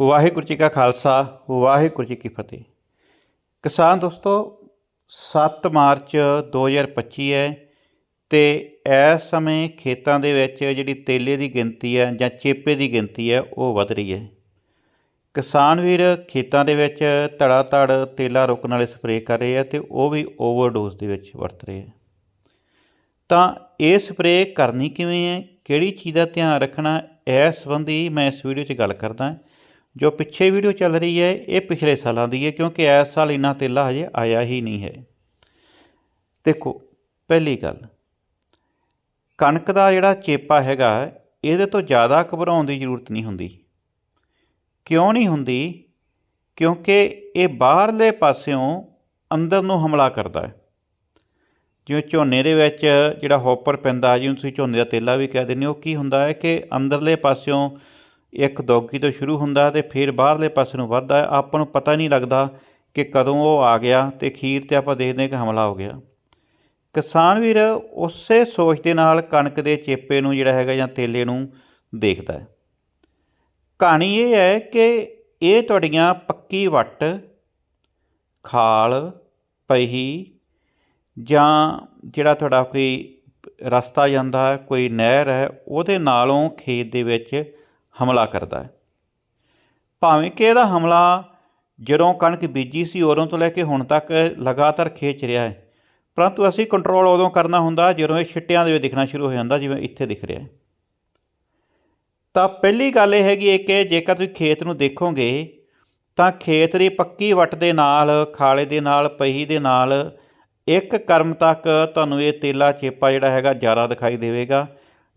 ਵਾਹਿਗੁਰੂ ਜੀ ਕਾ ਖਾਲਸਾ, ਵਾਹਿਗੁਰੂ ਜੀ ਕੀ ਫਤਿਹ। ਕਿਸਾਨ ਦੋਸਤੋ 7 ਮਾਰਚ 2025 ਹੈ ਤੇ ਇਸ ਸਮੇਂ ਖੇਤਾਂ ਦੇ ਵਿੱਚ ਜਿਹੜੀ ਤੇਲੇ ਦੀ ਗਿਣਤੀ ਹੈ ਜਾਂ ਚੇਪੇ ਦੀ ਗਿਣਤੀ ਹੈ, ਉਹ ਵਧ ਰਹੀ ਹੈ। ਕਿਸਾਨ ਵੀਰ, ਖੇਤਾਂ ਦੇ ਵਿੱਚ ਧੜਾ ਧੜ ਤੇਲਾ ਰੋਕਣ ਵਾਲੇ ਸਪਰੇਅ ਕਰ ਰਹੇ ਆ ਤੇ ਉਹ ਵੀ ਓਵਰਡੋਜ਼ ਦੇ ਵਿੱਚ ਵਰਤ ਰਹੇ ਆ ਤਾਂ ਇਹ ਸਪਰੇਅ ਕਰਨੀ ਕਿਵੇਂ ਹੈ, ਕਿਹੜੀ ਚੀਜ਼ ਦਾ ਧਿਆਨ ਰੱਖਣਾ, ਇਸ ਸੰਬੰਧੀ ਮੈਂ ਇਸ ਵੀਡੀਓ 'ਚ ਗੱਲ ਕਰਦਾ ਜੋ ਪਿੱਛੇ ਵੀਡੀਓ ਚੱਲ ਰਹੀ ਹੈ, ਇਹ ਪਿਛਲੇ ਸਾਲਾਂ ਦੀ ਹੈ, ਕਿਉਂਕਿ ਇਸ ਸਾਲ ਇੰਨਾ ਤੇਲਾ ਹਜੇ ਆਇਆ ਹੀ ਨਹੀਂ ਹੈ। ਦੇਖੋ, ਪਹਿਲੀ ਗੱਲ, ਕਣਕ ਦਾ ਜਿਹੜਾ ਚੇਪਾ ਹੈਗਾ, ਇਹਦੇ ਤੋਂ ਜ਼ਿਆਦਾ ਘਬਰਾਉਣ ਦੀ ਜ਼ਰੂਰਤ ਨਹੀਂ ਹੁੰਦੀ। ਕਿਉਂ ਨਹੀਂ ਹੁੰਦੀ? ਕਿਉਂਕਿ ਇਹ ਬਾਹਰਲੇ ਪਾਸਿਓਂ ਅੰਦਰ ਨੂੰ ਹਮਲਾ ਕਰਦਾ ਹੈ। ਜਿਵੇਂ ਝੋਨੇ ਦੇ ਵਿੱਚ ਜਿਹੜਾ ਹੌਪਰ ਪੈਂਦਾ ਜਿਹਨੂੰ ਤੁਸੀਂ ਝੋਨੇ ਦਾ ਤੇਲਾ ਵੀ ਕਹਿ ਦਿੰਦੇ ਹੋ, ਕੀ ਹੁੰਦਾ ਹੈ ਕਿ ਅੰਦਰਲੇ ਪਾਸਿਓਂ ਇੱਕ ਦੋਗੀ ਤੋਂ ਸ਼ੁਰੂ ਹੁੰਦਾ ਤੇ ਫਿਰ ਬਾਹਰਲੇ ਪਾਸੇ ਨੂੰ ਵੱਧਦਾ ਹੈ ਆਪਾਂ ਨੂੰ ਪਤਾ ਨਹੀਂ ਲੱਗਦਾ ਕਿ ਕਦੋਂ ਉਹ ਆ ਗਿਆ ਤੇ ਖੀਰ ਤੇ ਆਪਾਂ ਦੇਖਦੇ ਹਾਂ ਕਿ ਹਮਲਾ ਹੋ ਗਿਆ। ਕਿਸਾਨ ਵੀਰ ਉਸੇ ਸੋਚ ਦੇ ਨਾਲ ਕਣਕ ਦੇ ਚੇਪੇ ਨੂੰ ਜਿਹੜਾ ਹੈਗਾ ਜਾਂ ਤੇਲੇ ਨੂੰ ਦੇਖਦਾ ਹੈ। ਕਹਾਣੀ ਇਹ ਹੈ ਕਿ ਇਹ ਤੁਹਾਡੀਆਂ ਪੱਕੀ ਵੱਟ, ਖਾਲ, ਪਹੀ ਜਾਂ ਜਿਹੜਾ ਤੁਹਾਡਾ ਕੋਈ ਰਸਤਾ ਜਾਂਦਾ, ਕੋਈ ਨਹਿਰ ਹੈ, ਉਹਦੇ ਨਾਲੋਂ ਖੇਤ ਦੇ ਵਿੱਚ ਹਮਲਾ ਕਰਦਾ ਹੈ। ਭਾਵੇਂ ਕਿ ਇਹਦਾ ਹਮਲਾ ਜਦੋਂ ਕਣਕ ਬੀਜੀ ਸੀ, ਉਦੋਂ ਤੋਂ ਲੈ ਕੇ ਹੁਣ ਤੱਕ ਲਗਾਤਾਰ ਖੇਚ ਰਿਹਾ ਹੈ। ਪਰੰਤੂ ਅਸੀਂ ਕੰਟਰੋਲ ਉਦੋਂ ਕਰਨਾ ਹੁੰਦਾ ਜਦੋਂ ਇਹ ਛਿੱਟਿਆਂ ਦੇ ਵਿੱਚ ਦਿਖਣਾ ਸ਼ੁਰੂ ਹੋ ਜਾਂਦਾ, ਜਿਵੇਂ ਇੱਥੇ ਦਿਖ ਰਿਹਾ ਹੈ। ਤਾਂ ਪਹਿਲੀ ਗੱਲ ਇਹ ਹੈਗੀ ਹੈ ਕਿ ਜੇਕਰ ਤੁਸੀਂ ਖੇਤ ਨੂੰ ਦੇਖੋਗੇ, ਤਾਂ ਖੇਤ ਦੀ ਪੱਕੀ ਵੱਟ ਦੇ ਨਾਲ, ਖਾਲੇ ਦੇ ਨਾਲ, ਪਹੀ ਦੇ ਨਾਲ ਇੱਕ ਕਰਮ ਤੱਕ ਤੁਹਾਨੂੰ ਇਹ ਤੇਲਾ ਚੇਪਾ ਜਿਹੜਾ ਹੈਗਾ ਜ਼ਿਆਦਾ ਦਿਖਾਈ ਦੇਵੇਗਾ।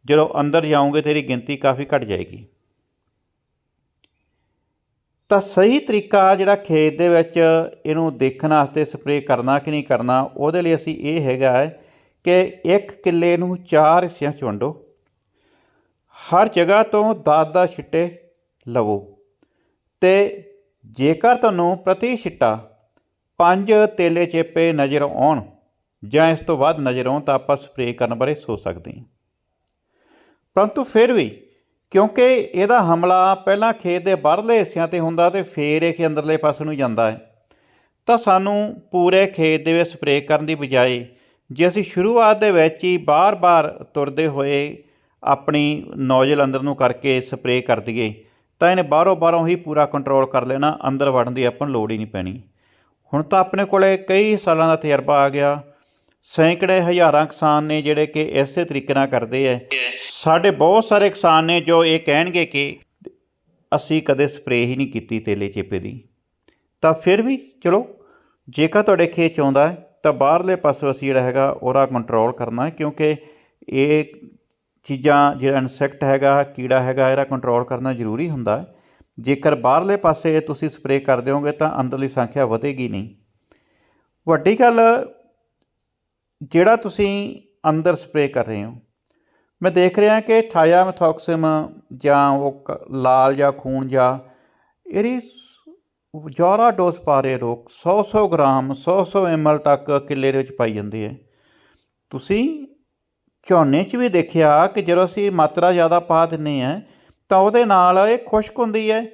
ਜਦੋਂ ਅੰਦਰ ਜਾਓਗੇ, ਤੇਰੀ ਗਿਣਤੀ ਕਾਫੀ ਘਟ ਜਾਏਗੀ। ਤਾਂ ਸਹੀ ਤਰੀਕਾ ਜਿਹੜਾ ਖੇਤ ਦੇ ਵਿੱਚ ਇਹਨੂੰ ਦੇਖਣ ਵਾਸਤੇ ਸਪਰੇਅ ਕਰਨਾ ਕਿ ਨਹੀਂ ਕਰਨਾ, ਉਹਦੇ ਲਈ ਅਸੀਂ ਇਹ ਹੈਗਾ ਹੈ ਕਿ ਇੱਕ ਕਿੱਲੇ ਨੂੰ ਚਾਰ ਹਿੱਸਿਆਂ 'ਚ ਵੰਡੋ। ਹਰ ਜਗ੍ਹਾ ਤੋਂ 10-10 ਛਿੱਟੇ ਲਵੋ। ਤੇ ਜੇਕਰ ਤੁਹਾਨੂੰ ਪ੍ਰਤੀ ਛਿੱਟਾ ਪੰਜ ਤੇਲੇ ਚੇਪੇ ਨਜ਼ਰ ਆਉਣ ਜਾਂ ਇਸ ਤੋਂ ਵੱਧ ਨਜ਼ਰ ਆਉਣ, ਤਾਂ ਆਪਾਂ ਸਪਰੇਅ ਕਰਨ ਬਾਰੇ ਸੋਚ ਸਕਦੇ ਹਾਂ। ਪਰੰਤੂ ਫਿਰ ਵੀ ਕਿਉਂਕਿ ਇਹਦਾ ਹਮਲਾ ਪਹਿਲਾਂ ਖੇਤ ਦੇ ਬਾਹਰਲੇ ਹਿੱਸਿਆਂ ਤੇ ਹੁੰਦਾ ਤੇ ਫੇਰ ਇਹ ਅੰਦਰਲੇ ਪਾਸੇ ਨੂੰ ਜਾਂਦਾ ਹੈ। ਤਾਂ ਸਾਨੂੰ ਪੂਰੇ ਖੇਤ ਦੇ ਵਿੱਚ ਸਪਰੇਅ ਕਰਨ ਦੀ ਬਜਾਏ ਜੇ ਅਸੀਂ ਸ਼ੁਰੂਆਤ ਦੇ ਵਿੱਚ ਹੀ ਬਾਰ-ਬਾਰ ਤੁਰਦੇ ਹੋਏ ਆਪਣੀ ਨੋਜ਼ਲ ਅੰਦਰ ਨੂੰ ਕਰਕੇ ਸਪਰੇਅ ਕਰ ਦਈਏ, ਤਾਂ ਇਹਨੇ ਬਾਹਰੋਂ ਬਾਹਰੋਂ ਹੀ ਪੂਰਾ ਕੰਟਰੋਲ ਕਰ ਲੈਣਾ, ਅੰਦਰ ਵੜਨ ਦੀ ਆਪਾਂ ਨੂੰ ਲੋੜ ਹੀ ਨਹੀਂ ਪੈਣੀ। ਹੁਣ ਤਾਂ ਆਪਣੇ ਕੋਲੇ ਕਈ ਸਾਲਾਂ ਦਾ ਤਜਰਬਾ ਆ ਗਿਆ। ਸੈਂਕੜੇ ਹਜ਼ਾਰਾਂ ਕਿਸਾਨ ਨੇ ਜਿਹੜੇ ਕਿ ਇਸੇ ਤਰੀਕੇ ਨਾਲ ਕਰਦੇ ਐ। ਸਾਡੇ ਬਹੁਤ ਸਾਰੇ ਕਿਸਾਨ ਨੇ ਜੋ ਇਹ ਕਹਿਣਗੇ ਕਿ ਅਸੀਂ ਕਦੇ ਸਪਰੇਅ ਹੀ ਨਹੀਂ ਕੀਤੀ ਤੇਲੇ ਚੇਪੇ ਦੀ। ਤਾਂ ਫਿਰ ਵੀ ਚਲੋ, ਜੇਕਰ ਤੁਹਾਡੇ ਖੇਤ 'ਚ ਆਉਂਦਾ ਤਾਂ ਬਾਹਰਲੇ ਪਾਸੋਂ ਅਸੀਂ ਜਿਹੜਾ ਹੈਗਾ ਉਹਦਾ ਕੰਟਰੋਲ ਕਰਨਾ ਹੈ ਕਿਉਂਕਿ ਇਹ ਚੀਜ਼ਾਂ ਜਿਹੜਾ ਇਨਸੈਕਟ ਹੈਗਾ, ਕੀੜਾ ਹੈਗਾ, ਇਹਦਾ ਕੰਟਰੋਲ ਕਰਨਾ ਜ਼ਰੂਰੀ ਹੁੰਦਾ ਹੈ ਜੇਕਰ ਬਾਹਰਲੇ ਪਾਸੇ ਤੁਸੀਂ ਸਪਰੇਅ ਕਰ ਦਿਓਗੇ ਤਾਂ ਅੰਦਰਲੀ ਸੰਖਿਆ ਵਧੇਗੀ ਨਹੀਂ। ਵੱਡੀ ਗੱਲ ਜਿਹੜਾ ਤੁਸੀਂ ਅੰਦਰ ਸਪਰੇਅ ਕਰ ਰਹੇ ਹੋ। ਮੈਂ ਦੇਖ ਰਿਹਾ ਕਿ ਥਾਇਆਮੈਥੋਕਸਿਮ ਜਾਂ ਉਹ ਕ- ਲਾਲ ਜਾਂ ਖੂਨ ਜਾਂ ਇਹਦੀ ਸ- ਜ਼ਿਆਦਾ ਡੋਜ਼ ਪਾ ਰਹੇ ਲੋਕ 100-100 ਗ੍ਰਾਮ 100-100 ml ਤੱਕ ਕਿੱਲੇ ਦੇ ਵਿੱਚ ਪਾਈ ਜਾਂਦੀ ਹੈ। ਤੁਸੀਂ ਝੋਨੇ 'ਚ ਵੀ ਦੇਖਿਆ ਕਿ ਜਦੋਂ ਅਸੀਂ ਮਾਤਰਾ ਜ਼ਿਆਦਾ ਪਾ ਦਿੰਨੇ ਆ ਤਾਂ ਉਹਦੇ ਨਾਲ ਇਹ ਖੁਸ਼ਕ ਹੁੰਦੀ ਹੈ।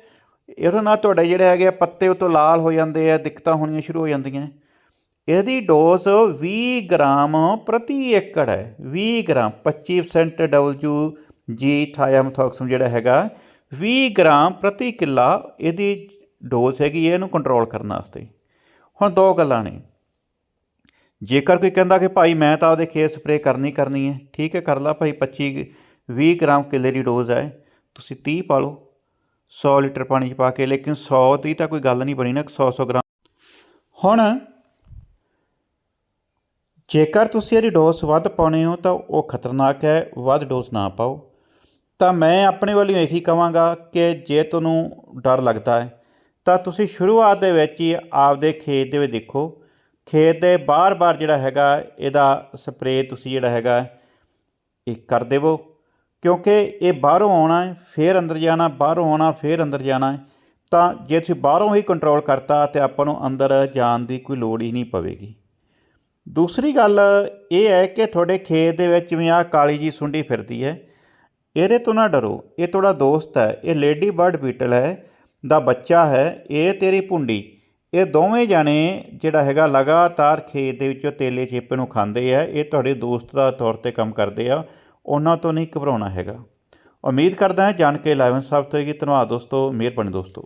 ਇਹਦੇ ਨਾਲ ਤੁਹਾਡੇ ਜਿਹੜੇ ਹੈਗੇ ਆ ਪੱਤੇ ਉਤੋਂ ਲਾਲ ਹੋ ਜਾਂਦੇ ਆ, ਦਿੱਕਤਾਂ ਹੋਣੀਆਂ ਸ਼ੁਰੂ ਹੋ ਜਾਂਦੀਆਂ। ਇਹਦੀ ਡੋਜ਼ 20 ਗ੍ਰਾਮ ਪ੍ਰਤੀ ਏਕੜ ਹੈ। 20 ਗ੍ਰਾਮ 25% ਡਬਲਯੂ ਜੀ ਥਾਇਆਮਥੋਕਸਮ ਜਿਹੜਾ ਹੈਗਾ 20 ਗ੍ਰਾਮ ਪ੍ਰਤੀ ਕਿੱਲਾ ਇਹਦੀ ਡੋਜ਼ ਹੈਗੀ ਹੈ ਇਹਨੂੰ ਕੰਟਰੋਲ ਕਰਨ ਵਾਸਤੇ। ਹੁਣ ਦੋ ਗੱਲਾਂ ਨੇ। ਜੇਕਰ ਕੋਈ ਕਹਿੰਦਾ ਕਿ ਭਾਈ ਮੈਂ ਤਾਂ ਉਹਦੇ ਖੇਤ ਸਪਰੇਅ ਕਰਨੀ ਕਰਨੀ ਹੈ, ਠੀਕ ਹੈ, ਕਰ ਲਾ ਭਾਈ 25 20 ਗ੍ਰਾਮ ਕਿੱਲੇ ਦੀ ਡੋਜ਼ ਹੈ, ਤੁਸੀਂ 30 ਪਾ ਲਓ। 100 ਲੀਟਰ ਪਾਣੀ 'ਚ ਪਾ ਕੇ, ਲੇਕਿਨ 100 ਦੀ ਤਾਂ ਕੋਈ ਗੱਲ ਨਹੀਂ ਬਣੀ ਨਾ 100 100 ਗ੍ਰਾਮ। ਹੁਣ ਜੇਕਰ ਤੁਸੀਂ ਇਹਦੀ ਡੋਜ਼ ਵੱਧ ਪਾਉਣੇ ਹੋ ਤਾਂ ਉਹ ਖਤਰਨਾਕ ਹੈ, ਵੱਧ ਡੋਜ਼ ਨਾ ਪਾਓ। ਤਾਂ ਮੈਂ ਆਪਣੇ ਵੱਲੋਂ ਇਹੀ ਕਹਾਂਗਾ ਕਿ ਜੇ ਤੁਹਾਨੂੰ ਡਰ ਲੱਗਦਾ ਹੈ, ਤਾਂ ਤੁਸੀਂ ਸ਼ੁਰੂਆਤ ਦੇ ਵਿੱਚ ਹੀ ਆਪਦੇ ਖੇਤ ਦੇ ਵਿੱਚ ਦੇਖੋ। ਖੇਤ ਦੇ ਬਾਰ-ਬਾਰ ਜਿਹੜਾ ਹੈਗਾ, ਇਹਦਾ ਸਪਰੇਅ ਤੁਸੀਂ ਜਿਹੜਾ ਹੈਗਾ, ਇਹ ਕਰ ਦੇਵੋ। ਕਿਉਂਕਿ ਇਹ ਬਾਹਰੋਂ ਆਉਣਾ ਹੈ, ਫੇਰ ਅੰਦਰ ਜਾਣਾ, ਬਾਹਰੋਂ ਆਉਣਾ, ਫੇਰ ਅੰਦਰ ਜਾਣਾ ਹੈ, ਤਾਂ ਜੇ ਤੁਸੀਂ ਬਾਹਰੋਂ ਹੀ ਕੰਟਰੋਲ ਕਰਤਾ ਤੇ ਆਪਾਂ ਨੂੰ ਅੰਦਰ ਜਾਣ ਦੀ ਕੋਈ ਲੋੜ ਹੀ ਨਹੀਂ ਪਵੇਗੀ। ਦੂਸਰੀ ਗੱਲ ਇਹ ਹੈ ਕਿ ਤੁਹਾਡੇ ਖੇਤ ਦੇ ਵਿੱਚ ਵੀ ਆਹ ਕਾਲੀ ਜੀ ਸੁੰਡੀ ਫਿਰਦੀ ਹੈ, ਇਹਦੇ ਤੋਂ ਨਾ ਡਰੋ, ਇਹ ਤੁਹਾਡਾ ਦੋਸਤ ਹੈ, ਇਹ ਲੇਡੀ ਬਰਡ ਬੀਟਲ ਹੈ, ਦਾ ਬੱਚਾ ਹੈ, ਇਹ ਤੇਰੀ ਭੁੰਡੀ। ਇਹ ਦੋਵੇਂ ਜਾਣੇ ਜਿਹੜਾ ਹੈਗਾ ਲਗਾਤਾਰ ਖੇਤ ਦੇ ਵਿੱਚੋਂ ਤੇਲੇ ਚੇਪੇ ਨੂੰ ਖਾਂਦੇ ਆ, ਇਹ ਤੁਹਾਡੇ ਦੋਸਤ ਦਾ ਤੌਰ ਤੇ ਕੰਮ ਕਰਦੇ ਆ, ਉਹਨਾਂ ਤੋਂ ਨਹੀਂ ਘਬਰਾਉਣਾ ਹੈਗਾ। ਉਮੀਦ ਕਰਦਾ ਹਾਂ ਜਾਣ ਕੇ ਲਾਇਵਨ ਤੋਂ ਹੋਏਗੀ ਧੰਨਵਾਦ ਦੋਸਤੋ, ਮਿਹਰਬਾਨੀ ਦੋਸਤੋ।